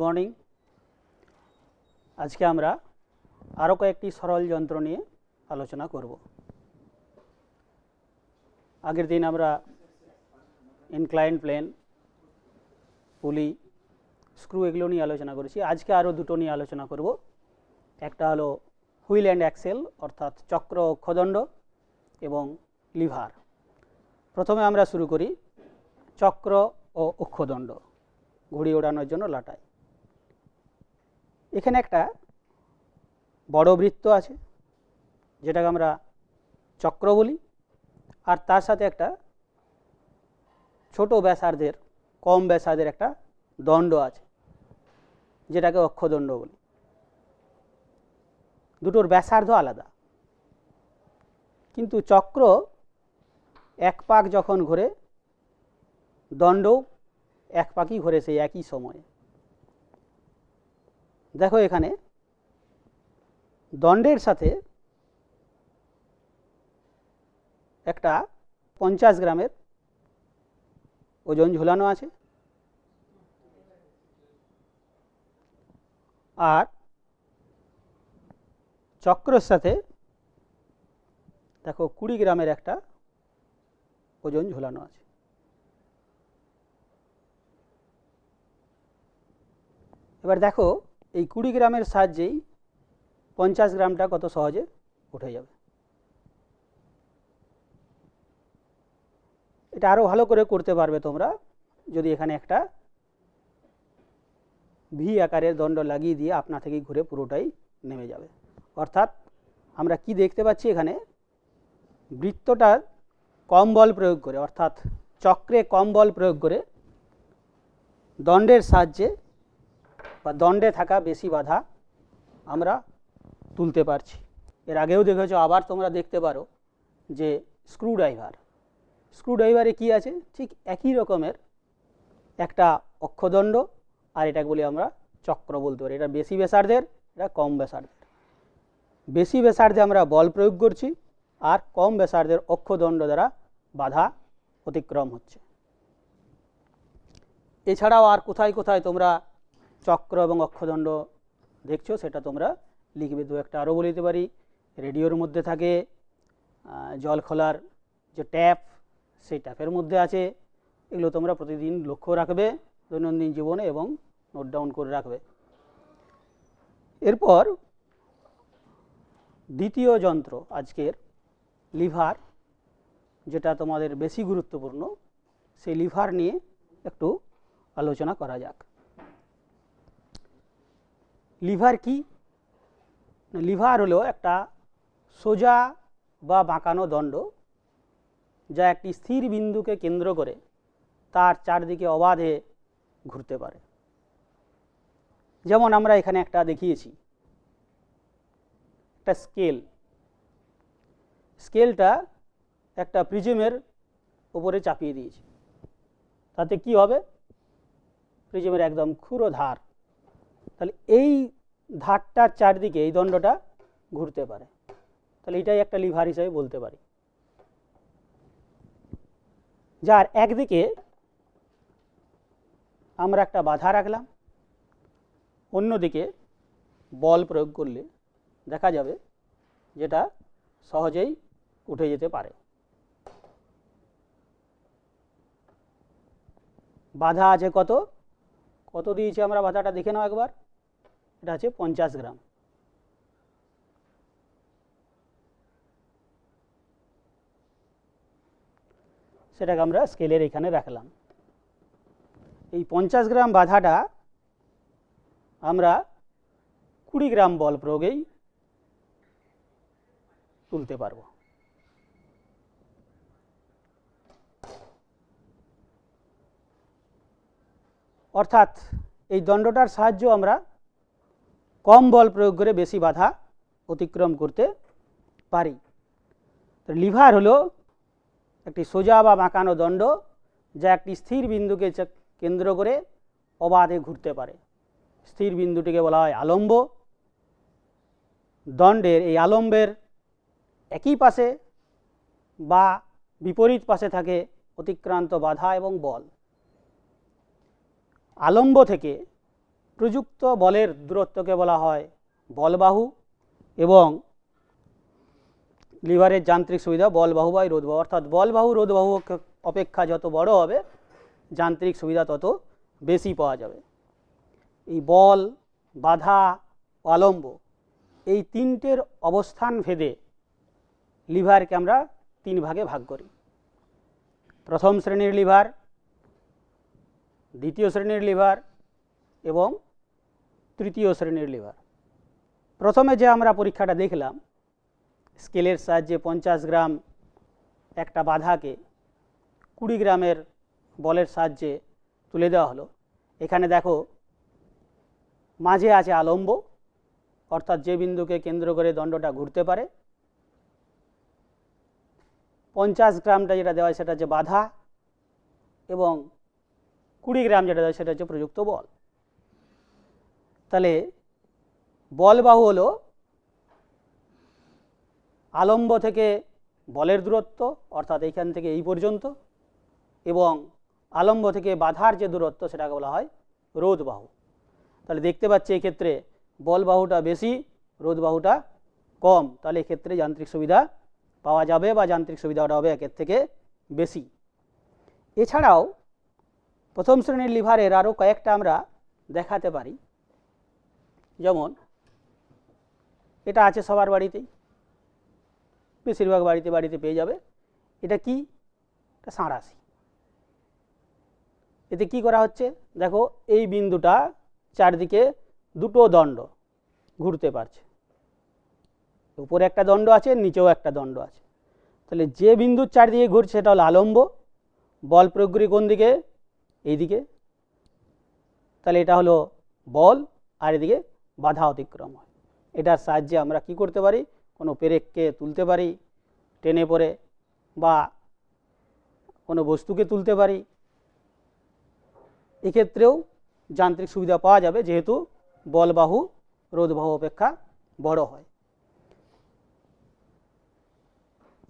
Morning আজকে আমরা আরও কয়েকটি সরল যন্ত্র নিয়ে আলোচনা করব। আগের দিন আমরা ইনক্লাইন প্লেন পুলি স্ক্রু এগুলো নিয়ে আলোচনা করেছি। আজকে আরও দুটো নিয়ে আলোচনা করব। একটা হলো হুইল অ্যান্ড অ্যাক্সেল অর্থাৎ চক্র অক্ষদণ্ড এবং লিভার প্রথমে আমরা শুরু করি চক্র ও অক্ষদণ্ড ঘুড়ি ওড়ানোর জন্য লাটাই। এখানে একটা বড় বৃত্ত আছে, যেটাকে আমরা চক্র বলি, আর তার সাথে একটা ছোট ব্যাসার্ধের, কম ব্যাসার্ধের একটা দণ্ড আছে, যেটাকে অক্ষদণ্ড বলি। দুটোর ব্যাসার্ধ আলাদা। কিন্তু চক্র এক পাক যখন ঘোরে দণ্ডও এক পাকই ঘোরে সেই একই সময়ে। দেখো এখানে দণ্ডের সাথে একটা পঞ্চাশ গ্রামের ওজন ঝুলানো আছে আর চক্রের সাথে দেখো কুড়ি গ্রামের একটা ওজন ঝুলানো আছে। এবার দেখো এই কুড়ি গ্রামের সাহায্যেই পঞ্চাশ গ্রামটা কত সহজে উঠে যাবে। এটা আরও ভালো করে করতে পারবে তোমরা, যদি এখানে একটা ভি আকারের দণ্ড লাগিয়ে দিয়ে আপনা থেকেই ঘুরে পুরোটাই নেমে যাবে। অর্থাৎ আমরা কি দেখতে পাচ্ছি এখানে? বৃত্তটার কম বল প্রয়োগ করে, অর্থাৎ চক্রে কম বল প্রয়োগ করে দণ্ডের সাহায্যে বা দণ্ডে থাকা বেশি বাধা আমরা তুলতে পারছি। এর আগেও দেখেছ, আবার তোমরা দেখতে পারো যে স্ক্রু ড্রাইভার স্ক্রু ড্রাইভারে কী আছে? ঠিক একই রকমের একটা অক্ষদণ্ড আর এটাকে বলি আমরা চক্র বলতে পারি। এটা বেশি ব্যাসার্ধের, এটা কম ব্যাসার্ধের। বেশি ব্যাসার্ধে আমরা বল প্রয়োগ করছি আর কম ব্যাসার্ধের অক্ষদণ্ড দ্বারা বাধা অতিক্রম হচ্ছে। এছাড়াও আর কোথায় কোথায় তোমরা চক্র এবং অক্ষদণ্ড দেখছ, সেটা তোমরা লিখবে। দু একটা আরও বলে পারি। রেডিওর মধ্যে থাকে জল খোলার যে ট্যাপ, সেই ট্যাপের মধ্যে আছে। এগুলো তোমরা প্রতিদিন লক্ষ্য রাখবে দৈনন্দিন জীবনে এবং নোট ডাউন করে রাখবে। এরপর দ্বিতীয় যন্ত্র আজকের, লিভার, যেটা তোমাদের বেশি গুরুত্বপূর্ণ, সেই লিভার নিয়ে একটু আলোচনা করা যাক। লিভার কি? লিভার হলো একটা সোজা বা বাঁকানো দণ্ড যা একটি স্থির বিন্দুকে কেন্দ্র করে তার চারদিকে অবাধে ঘুরতে পারে। যেমন আমরা এখানে একটা দেখিয়েছি, একটা স্কেল। স্কেলটা একটা প্রিজমের উপরে চাপিয়ে দিয়েছি। তাতে কি হবে? প্রিজমের একদম ক্ষুরো ধার। তাহলে এই ধারটার চারদিকে, এই দণ্ডটা ঘুরতে পারে। তাহলে এটাই একটা লিভার হিসাবে বলতে পারি। যার একদিকে আমরা একটা বাধা রাখলাম, অন্যদিকে বল প্রয়োগ করলে দেখা যাবে যেটা সহজেই উঠে যেতে পারে। বাধা আছে কত? কত দিয়েছি আমরা বাধাটা? দেখে নাও একবার। এটা আছে পঞ্চাশ গ্রাম। সেটাকে আমরা স্কেলের এখানে রাখলাম। এই পঞ্চাশ গ্রাম বাধাটা আমরা কুড়ি গ্রাম বল প্রয়োগেই তুলতে পারব। অর্থাৎ এই দণ্ডটার সাহায্য আমরা কম বল প্রয়োগ করে বেশি বাধা অতিক্রম করতে পারি। লিভার হলো একটি সোজা বা বাঁকানো দণ্ড যা একটি স্থির বিন্দুকে কেন্দ্র করে অবাধে ঘুরতে পারে। স্থির বিন্দুটিকে বলা হয় আলম্ব। দণ্ডের এই আলম্বের একই পাশে বা বিপরীত পাশে থাকে অতিক্রান্ত বাধা এবং বল। আলম্ব থেকে প্রযুক্ত বলের দূরত্বকে বলা হয় বলবাহু এবং লিভারের যান্ত্রিক সুবিধা বলবাহু বা রোধবাহু। অর্থাৎ বলবাহু, রোধবাহু অপেক্ষা যত বড় হবে, যান্ত্রিক সুবিধা তত বেশি পাওয়া যাবে। এই বল, বাধা আলম্ব এই তিনটের অবস্থান ভেদে লিভারকে আমরা তিন ভাগে ভাগ করি। প্রথম শ্রেণির লিভার, দ্বিতীয় শ্রেণির লিভার এবং তৃতীয় শ্রেণির লিভার। প্রথমে যে আমরা পরীক্ষাটা দেখলাম, স্কেলের সাহায্যে পঞ্চাশ গ্রাম একটা বাধাকে কুড়ি গ্রামের বলের সাহায্যে তুলে দেওয়া হলো। এখানে দেখো, মাঝে আছে আলম্ব, অর্থাৎ যে বিন্দুকে কেন্দ্র করে দণ্ডটা ঘুরতে পারে। পঞ্চাশ গ্রামটা যেটা দেওয়া সেটা হচ্ছে বাধা এবং কুড়ি গ্রাম যেটা দেওয়া সেটা হচ্ছে প্রযুক্ত বল। তাহলে বলবাহু হলো আলম্ব থেকে বলের দূরত্ব, অর্থাৎ এইখান থেকে এই পর্যন্ত, এবং আলম্ব থেকে বাধার যে দূরত্ব সেটাকে বলা হয় রোধবাহু তাহলে দেখতে পাচ্ছি এক্ষেত্রে বল বাহুটা বেশি, রোধ বাহুটা কম। তাহলে এক্ষেত্রে যান্ত্রিক সুবিধা পাওয়া যাবে বা যান্ত্রিক সুবিধাটা হবে একের থেকে বেশি। এছাড়াও প্রথম শ্রেণির লিভারের আরও কয়েকটা আমরা দেখাতে পারি। যেমন এটা আছে সবার বাড়িতেই, বেশিরভাগ বাড়িতে বাড়িতে পেয়ে যাবে। এটা কি? এটা সাঁড়াশি এতে কি করা হচ্ছে? দেখো, এই বিন্দুটা চারদিকে দুটো দণ্ড ঘুরতে পারছে। উপরে একটা দণ্ড আছে, নিচেও একটা দণ্ড আছে। তাহলে যে বিন্দুর চারদিকে ঘুরছে, সেটা হলো আলম্ব। বল প্রয়োগ করি কোন দিকে? এইদিকে। তাহলে এটা হলো বল, আর এদিকে বাধা অতিক্রম হয়। এটার সাহায্যে আমরা কি করতে পারি? কোনো পেরেককে তুলতে পারি, টেনে পরে বা কোনো বস্তুকে তুলতে পারি। এক্ষেত্রেও যান্ত্রিক সুবিধা পাওয়া যাবে, যেহেতু বলবাহু রোধবাহু অপেক্ষা বড় হয়।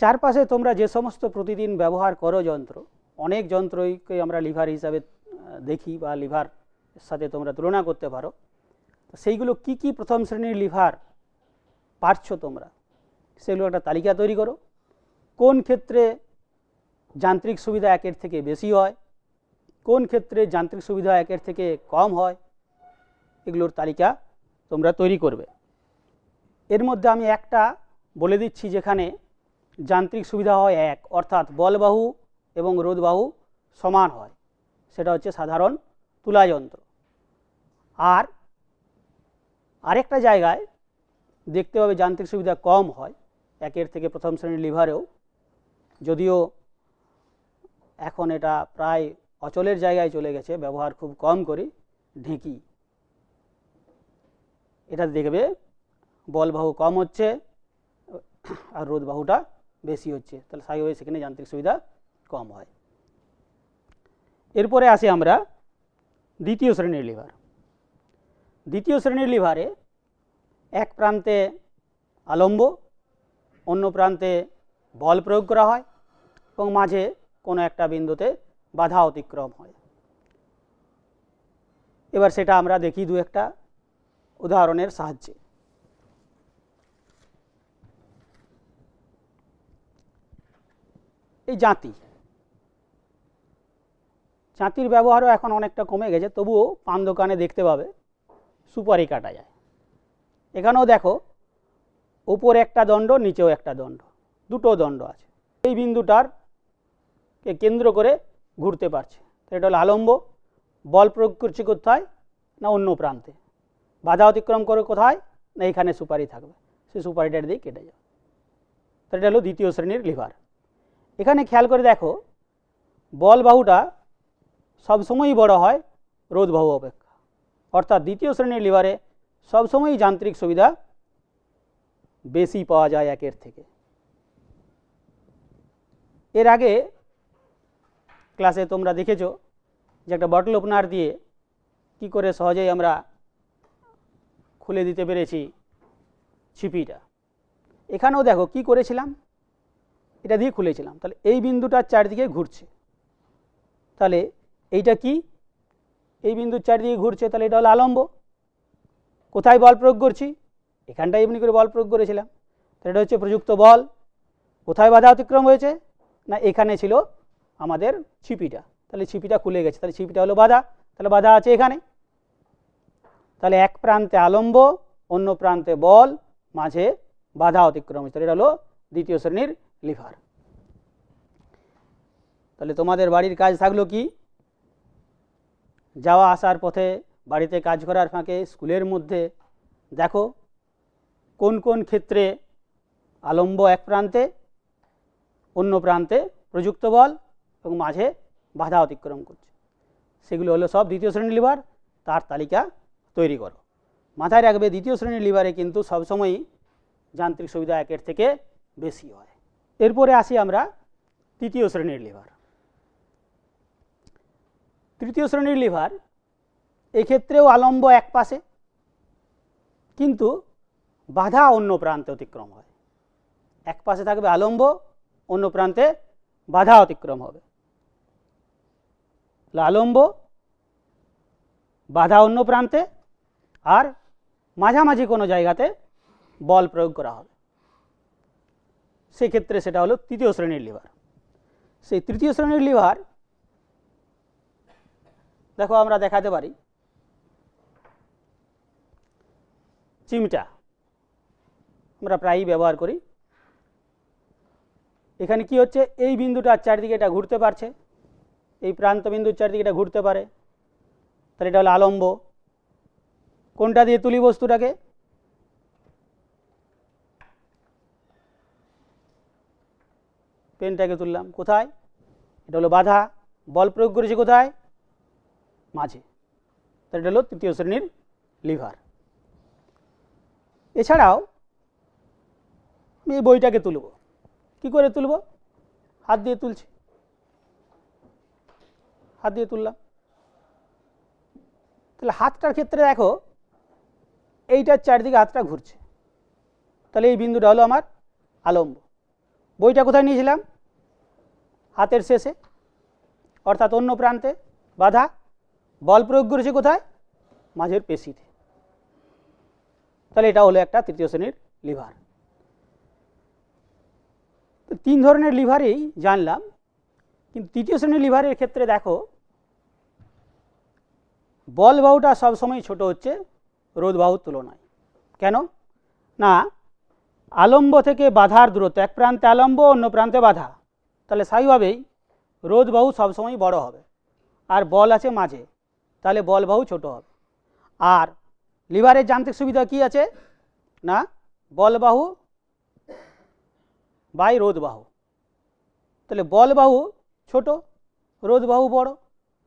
চারপাশে তোমরা যে সমস্ত প্রতিদিন ব্যবহার করো যন্ত্র, অনেক যন্ত্রকে আমরা লিভার হিসাবে দেখি বা লিভার সাথে তোমরা তুলনা করতে পারো। সেইগুলো কি কি প্রথম শ্রেণির লিভার পারছ তোমরা? সেগুলো একটা তালিকা তৈরি করো। কোন ক্ষেত্রে যান্ত্রিক সুবিধা একের থেকে বেশি হয়? কোন ক্ষেত্রে যান্ত্রিক সুবিধা একের থেকে কম হয়? এগুলোর তালিকা তোমরা তৈরি করবে। এর মধ্যে আমি একটা বলে দিচ্ছি যেখানে যান্ত্রিক সুবিধা হয় এক, অর্থাৎ বলবাহু এবং রোদবাহু সমান হয়। সেটা হচ্ছে সাধারণ তুলা যন্ত্র। আর আরেকটা জায়গায় দেখতে পাবে যান্ত্রিক সুবিধা কম হয়, একের থেকে প্রথম শ্রেণির লিভারেও। যদিও এখন এটা প্রায় অচলের জায়গায় চলে গেছে, ব্যবহার খুব কম করি, ঢেঁকি। এটা দেখবে, বলবাহু কম হচ্ছে, আর রোধবাহুটা বেশি হচ্ছে। তাহলে স্বাভাবিক সেখানে যান্ত্রিক সুবিধা কম হয়। এরপরে আসি আমরা দ্বিতীয় শ্রেণির লিভার। দ্বিতীয় শ্রেণির লিভারে এক প্রান্তে আলম্ব, অন্য প্রান্তে বল প্রয়োগ করা হয় এবং মাঝে কোনো একটা বিন্দুতে বাধা অতিক্রম হয়। এবার সেটা আমরা দেখি দু একটা উদাহরণের সাহায্যে। এই জাতি। জাতির ব্যবহারও এখন অনেকটা কমে গেছে, তবুও পান দোকানে দেখতে পাবে। সুপারি কাটা যায়। এখানেও দেখো উপরে একটা দণ্ড, নিচেও একটা দণ্ড, দুটো দণ্ড আছে। এই বিন্দুটার কে কেন্দ্র করে ঘুরতে পারছে। এটা হলো আলম্ব, বল প্রয়োগ করছে কোথায় না অন্য প্রান্তে? বাধা অতিক্রম করে কোথায় না এখানে সুপারি থাকবে? সে সুপারিটার দিয়ে কেটে যাবে। তো এটা হলো দ্বিতীয় শ্রেণির লিভার। এখানে খেয়াল করে দেখো, বল বাহুটা সবসময়ই বড় হয় রোধ বাহু অপেক্ষা। অর্থাৎ দ্বিতীয় শ্রেণির লিভারে সবসময়ই যান্ত্রিক সুবিধা বেশি পাওয়া যায় একের থেকে। এর আগে ক্লাসে তোমরা দেখেছ যে একটা বটল ওপেনার দিয়ে কি করে সহজেই আমরা খুলে দিতে পেরেছি ছিপিটা। এখানেও দেখো কি করেছিলাম? এটা দিয়ে খুলেছিলাম। তাহলে এই বিন্দুটার চারদিকে ঘুরছে। তাহলে এইটা কি? এই বিন্দুর চারিদিকে ঘুরছে, তাহলে এটা হলো আলম্ব। কোথায় বল প্রয়োগ করছি? এখানটায় এমনি করে বল প্রয়োগ করেছিলাম। তো এটা হচ্ছে প্রযুক্ত বল। কোথায় বাধা অতিক্রম হয়েছে? না, এখানে ছিল আমাদের ছিপিটা। তাহলে ছিপিটা খুলে গেছে। তাহলে ছিপিটা হলো বাধা। তাহলে বাধা আছে এখানে। তাহলে এক প্রান্তে আলম্ব, অন্য প্রান্তে বল, মাঝে বাধা অতিক্রম হয়েছে। তাহলে এটা হলো দ্বিতীয় শ্রেণির লিভার। তাহলে তোমাদের বাড়ির কাজ থাকল কি? যাওয়া আসার পথে বাড়িতে কাজ করার ফাঁকে স্কুলের মধ্যে, দেখো কোন কোন ক্ষেত্রে আলম্ব এক প্রান্তে, অন্য প্রান্তে প্রযুক্ত বল এবং মাঝে বাধা অতিক্রম করছে। সেগুলো হলো সব দ্বিতীয় শ্রেণির লিভার, তার তালিকা তৈরি করো। মাথায় রাখবে দ্বিতীয় শ্রেণির লিভারে কিন্তু সবসময়ই যান্ত্রিক সুবিধা একের থেকে বেশি হয়। এরপরে আসি আমরা তৃতীয় শ্রেণির লিভার। তৃতীয় শ্রেণির লিভার, এক্ষেত্রেও আলম্ব এক পাশে, কিন্তু বাধা অন্য প্রান্তে অতিক্রম হয়। এক পাশে থাকবে আলম্ব, অন্য প্রান্তে বাধা অতিক্রম হবে। আলম্ব, বাধা অন্য প্রান্তে, আর মাঝামাঝি কোনো জায়গাতে বল প্রয়োগ করা হবে। সেক্ষেত্রে সেটা হলো তৃতীয় শ্রেণির লিভার। সেই তৃতীয় শ্রেণির লিভার দেখো আমরা দেখাতে পারি। চিমটা আমরা প্রায়ই ব্যবহার করি। এখানে কি হচ্ছে? এই বিন্দুটার চারদিকে এটা ঘুরতে পারছে। এই প্রান্ত বিন্দুর চারদিকে এটা ঘুরতে পারে। তাহলে এটা হলো আলম্ব। কোনটা দিয়ে তুলি বস্তুটাকে? পেনটাকে তুললাম। কোথায়? এটা হলো বাধা। বল প্রয়োগ করেছি কোথায়? মাঝে। তাহলে এটা হলো তৃতীয় শ্রেণির লিভার। এছাড়াও আমি এই বইটাকে তুলব। কি করে তুলব? হাত দিয়ে তুলছি। হাত দিয়ে তুললাম। তাহলে হাতটার ক্ষেত্রে দেখো, এইটার চারদিকে হাতটা ঘুরছে। তাহলে এই বিন্দুটা হলো আমার আলম্ব। বইটা কোথায় নিয়েছিলাম? হাতের শেষে, অর্থাৎ অন্য প্রান্তে বাধা বল প্রয়োগ করেছে কোথায়? মাঝের পেশিতে। তাহলে এটা হলো একটা তৃতীয় শ্রেণির লিভার। তো তিন ধরনের লিভারেই জানলাম, কিন্তু তৃতীয় শ্রেণির লিভারের ক্ষেত্রে দেখো, বল বাহুটা সবসময় ছোট হচ্ছে রোদ বাহুর তুলনায়। কেন? না, আলম্ব থেকে বাধার দূরত্ব, এক প্রান্তে আলম্ব, অন্য প্রান্তে বাধা। তাহলে স্বাভাবিকভাবেই রোদ বাহু সবসময় বড় হবে। আর বল আছে মাঝে। তাহলে বল বাহু ছোট হবে। আর লিভারের যান্ত্রিক সুবিধা কি আছে? না? বল বাহু বাই রোদ বাহু। তাহলে বল বাহু ছোট রোদ বাহু বড়,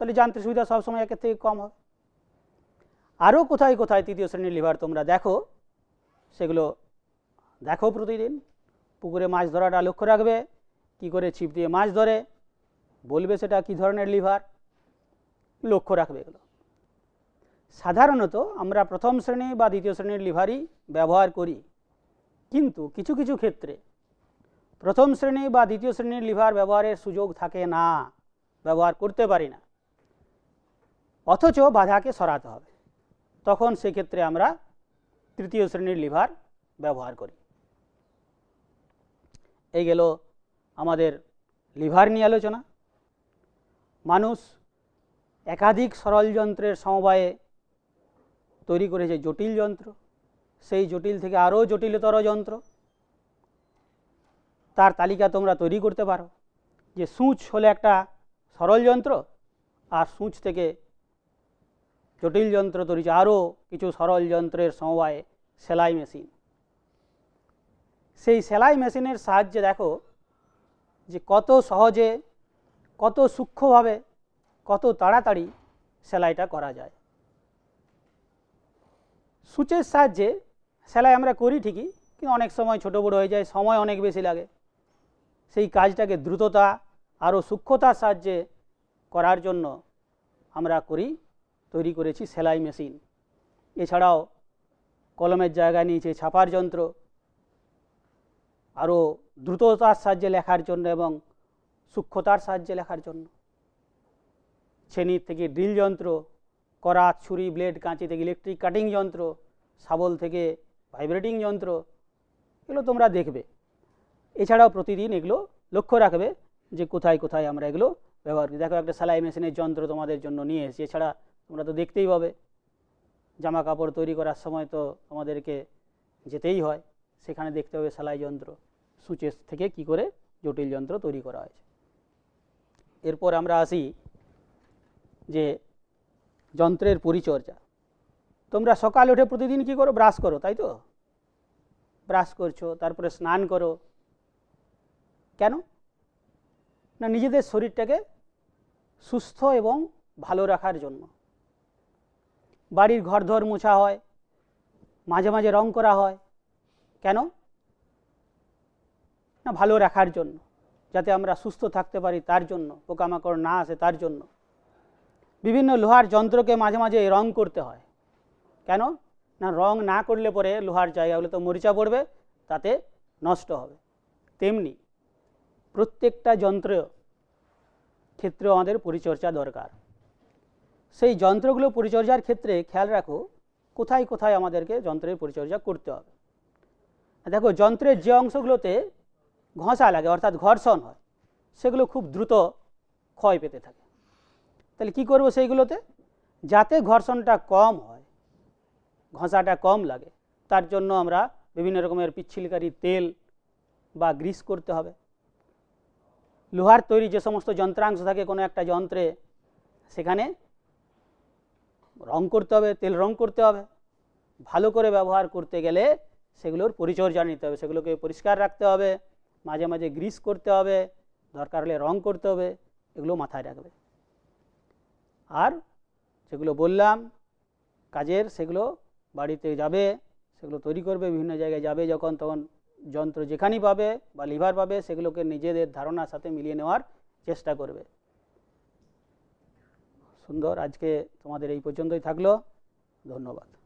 তাহলে যান্ত্রিক সুবিধা সবসময় একের থেকে কম হবে। আরও কোথায় কোথায় তৃতীয় শ্রেণির লিভার তোমরা দেখো, সেগুলো দেখো প্রতিদিন। পুকুরে মাছ ধরাটা লক্ষ্য রাখবে, কি করে ছিপ দিয়ে মাছ ধরে, বলবে সেটা কি ধরনের লিভার, লক্ষ্য রাখবে এগুলো। সাধারণত আমরা প্রথম শ্রেণি বা দ্বিতীয় শ্রেণির লিভারই ব্যবহার করি। কিন্তু কিছু কিছু ক্ষেত্রে প্রথম শ্রেণি বা দ্বিতীয় শ্রেণির লিভার ব্যবহারের সুযোগ থাকে না, ব্যবহার করতে পারি না। অথচ বাধাকে সরাতে হবে। তখন সেক্ষেত্রে আমরা তৃতীয় শ্রেণির লিভার ব্যবহার করি। এই গেল আমাদের লিভার নিয়ে আলোচনা। মানুষ একাধিক সরল যন্ত্রের সমবায়ে তৈরি করেছে জটিল যন্ত্র, সেই জটিল থেকে আরও জটিলতর যন্ত্র। তার তালিকা তোমরা তৈরি করতে পারো যে সূচ হলে একটা সরল যন্ত্র আর সূচ থেকে জটিল যন্ত্র তৈরি আরও কিছু সরল যন্ত্রের সমবায়ে সেলাই মেশিন। সেই সেলাই মেশিনের সাহায্যে দেখো যে কত সহজে, কত সূক্ষ্মভাবে, কত তাড়াতাড়ি সেলাইটা করা যায়। সূচের সাহায্যে সেলাই আমরা করি ঠিকই, কিন্তু অনেক সময় ছোটো বড়ো হয়ে যায়, সময় অনেক বেশি লাগে। সেই কাজটাকে দ্রুততা আরও সূক্ষ্মতার সাহায্যে করার জন্য আমরা করি, তৈরি করেছি সেলাই মেশিন। এছাড়াও কলমের জায়গা নিয়েছে ছাপার যন্ত্র, আরও দ্রুততার সাহায্যে লেখার জন্য এবং সূক্ষ্মতার সাহায্যে লেখার জন্য। ছেনির থেকে ড্রিল যন্ত্র করাত ছুরি ব্লেড কাঁচি থেকে ইলেকট্রিক কাটিং যন্ত্র, শাবল থেকে ভাইব্রেটিং যন্ত্র, এগুলো তোমরা দেখবে। এছাড়াও প্রতিদিন এগুলো লক্ষ্য রাখবে যে কোথায় কোথায় আমরা এগুলো ব্যবহার করি। দেখো একটা সেলাই মেশিনের যন্ত্র তোমাদের জন্য নিয়ে এসেছি। এছাড়া তোমরা তো দেখতেই পাবে জামা কাপড় তৈরি করার সময় তো তোমাদেরকে যেতেই হয়। সেখানে দেখতে হবে সেলাই যন্ত্র সুচেস থেকে কি করে জটিল যন্ত্র তৈরি করা হয়েছে। এরপর আমরা আসি যে যন্ত্রের পরিচর্যা। তোমরা সকাল উঠে প্রতিদিন কি করো? ব্রাশ করো, তাই তো? ব্রাশ করছ, তারপরে স্নান করো। কেন? না নিজেদের শরীরটাকে সুস্থ এবং ভালো রাখার জন্য। বাড়ির ঘরধর মোছা হয়, মাঝে মাঝে রং করা হয়। কেন? না ভালো রাখার জন্য, যাতে আমরা সুস্থ থাকতে পারি তার জন্য, পোকামাকড় না আসে তার জন্য। বিভিন্ন লোহার যন্ত্রকে মাঝে মাঝে রং করতে হয়। কেন? না, রং না করলে পরে লোহার জায়গাগুলো তো মরিচা পড়বে, তাতে নষ্ট হবে। তেমনি প্রত্যেকটা যন্ত্র ক্ষেত্রে আমাদের পরিচর্যা দরকার। সেই যন্ত্রগুলো পরিচর্যার ক্ষেত্রে খেয়াল রাখো, কোথায় কোথায় আমাদেরকে যন্ত্রের পরিচর্যা করতে হবে। দেখো, যন্ত্রের যে অংশগুলোতে ঘষা লাগে, অর্থাৎ ঘর্ষণ হয়, সেগুলো খুব দ্রুত ক্ষয় পেতে থাকে। তাহলে কি করব সেইগুলোতে? যাতে ঘর্ষণটা কম হয়, ঘষাটা কম লাগে, তার জন্য আমরা বিভিন্ন রকমের পিচ্ছিলকারী তেল বা গ্রিস করতে হবে। লোহার তৈরি যে সমস্ত যন্ত্রাংশ থাকে, কোনো একটা যন্ত্রে সেখানে রং করতে হবে, তেল রং করতে হবে। ভালো করে ব্যবহার করতে গেলে সেগুলোর পরিচর্যা নিতে হবে, সেগুলোকে পরিষ্কার রাখতে হবে, মাঝে মাঝে গ্রিস করতে হবে, দরকার হলে রং করতে হবে, এগুলো মাথায় রাখবে। আর সেগুলো বললাম, কাজের সেগুলো বাড়িতে যাবে, সেগুলো তৈরি করবে, বিভিন্ন জায়গায় যাবে, যখন তখন যন্ত্র যেখানেই পাবে বা লিভার পাবে, সেগুলোকে নিজেদের ধারণার সাথে মিলিয়ে নেওয়ার চেষ্টা করবে। সুন্দর, আজকে তোমাদের এই পর্যন্তই থাকল। ধন্যবাদ।